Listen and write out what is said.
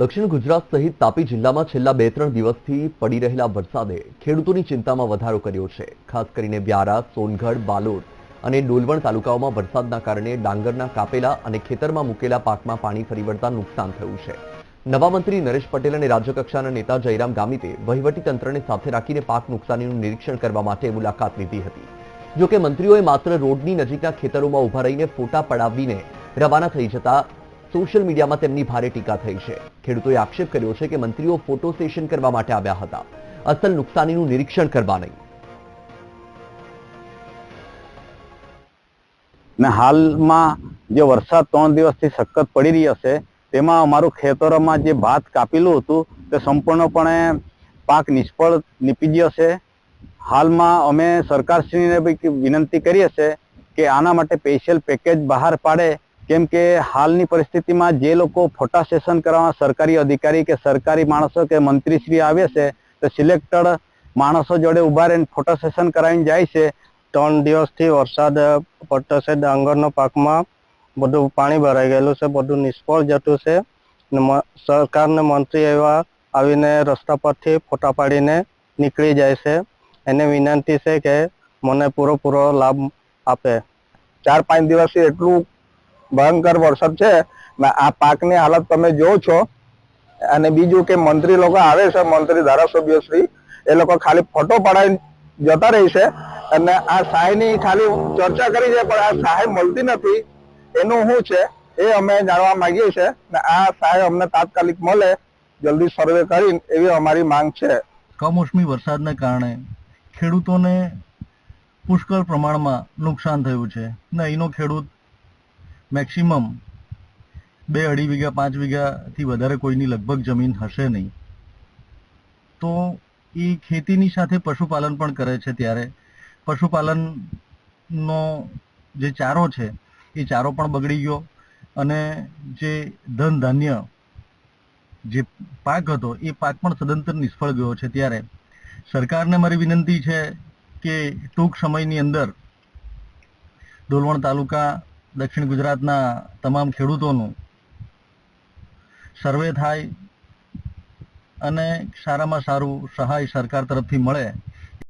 દક્ષિણ ગુજરાત સહિત તાપી જિલ્લામાં છેલ્લા બે ત્રણ દિવસથી પડી રહેલા વરસાદે ખેડૂતોની ચિંતામાં વધારો કર્યો છે. ખાસ કરીને વ્યારા, સોનગઢ, બાલોદ અને ડોલવણ તાલુકાઓમાં વરસાદના કારણે ડાંગરના કાપેલા અને ખેતરમાં મૂકેલા પાકમાં પાણી ફરી વળતા નુકસાન થયું છે. નવા મંત્રી નરેશ પટેલ અને રાજ્યકક્ષાના નેતા જયરામ ગામિતે વહીવટીતંત્રને સાથે રાખીને પાક નુકસાનીનું નિરીક્ષણ કરવા માટે મુલાકાત લીધી હતી. જોકે મંત્રીઓએ માત્ર રોડની નજીકના ખેતરોમાં ઊભા રહીને ફોટા પડાવીને રવાના થઈ જતા સોશિયલ મીડિયામાં તેમની ભારે ટીકા થઈ છે. ખેડૂતોએ આક્ષેપ કર્યો છે કે મંત્રીઓ ફોટો સેશન કરવા માટે આવ્યા હતા. અસલ નુકસાનીનું નિરીક્ષણ કરવા નહીં. ને હાલમાં જે વરસાદ ત્રણ દિવસથી સખત પડી રહ્યો છે, તેમાં અમારું ખેતરોમાં જે ભાત કાપેલું હતું, તે સંપૂર્ણપણે પાક નિષ્ફળ નીપી ગયો છે. હાલમાં અમે સરકારશ્રીને વિનંતી કરીએ છીએ કે આના માટે સ્પેશિયલ પેકેજ બહાર પાડે કેમ કે હાલની પરિસ્થિતિમાં જે લોકો ફોટા સેશન કરવા સરકારી અધિકારી કે સરકારી માણસો કે મંત્રીશ્રી આવે છે, તો સિલેક્ટેડ માણસો જોડે ઊભા રહીને ફોટા સેશન કરાવીને જાય છે. ત્રણ દિવસથી વરસાદ પડતો છે, ડાંગરનો પાકમાં બધું પાણી ભરાઈ ગયેલું છે, બધું નિષ્ફળ જતું છે. સરકારને મંત્રી એવા આવીને રસ્તા પરથી ફોટા પાડીને નીકળી જાય છે. એને વિનંતી છે કે મને પૂરો પૂરો લાભ આપે. ચાર પાંચ દિવસથી એટલું ભયંકર વરસાદ છે. આ પાકની હાલત તમે જોવો છો. અને બીજું કે મંત્રી લોકો આવે છે, મંત્રી ધારાસભ્ય શ્રી, એ લોકો ખાલી ફોટો પડાવીને જતા રહે છે. અને આ સહાયની ખાલી ચર્ચા કરી છે, પણ આ સહાય મળતી નથી. એનું શું છે? એ અમે જાણવા માંગીએ છીએ. ને આ સહાય અમને તાત્કાલિક મળે, જલ્દી સર્વે કરીને એવી અમારી માંગ છે. કમોસમી વરસાદને કારણે ખેડૂતોને પુષ્કળ પ્રમાણમાં નુકસાન થયું છે. ને અહીંનો ખેડૂત મેક્સિમમ બે અઢી વીઘા, પાંચ વીઘાથી વધારે કોઈની લગભગ જમીન હશે નહીં. તો એ ખેતીની સાથે પશુપાલન પણ કરે છે ત્યારે. પશુપાલનનો જે ચારો છે, એ ચારો પણ બગડી ગયો અને જે ધન ધાન્ય જે પાક હતો, એ પાક પણ સદંતર નિષ્ફળ ગયો છે ત્યારે. સરકારને મારી વિનંતી છે કે ટૂંક સમયની અંદર ડોલવણ તાલુકા દક્ષિણ ગુજરાતના તમામ ખેડૂતોનું સર્વે થાય અને સારામાં સારું સહાય સરકાર તરફથી મળે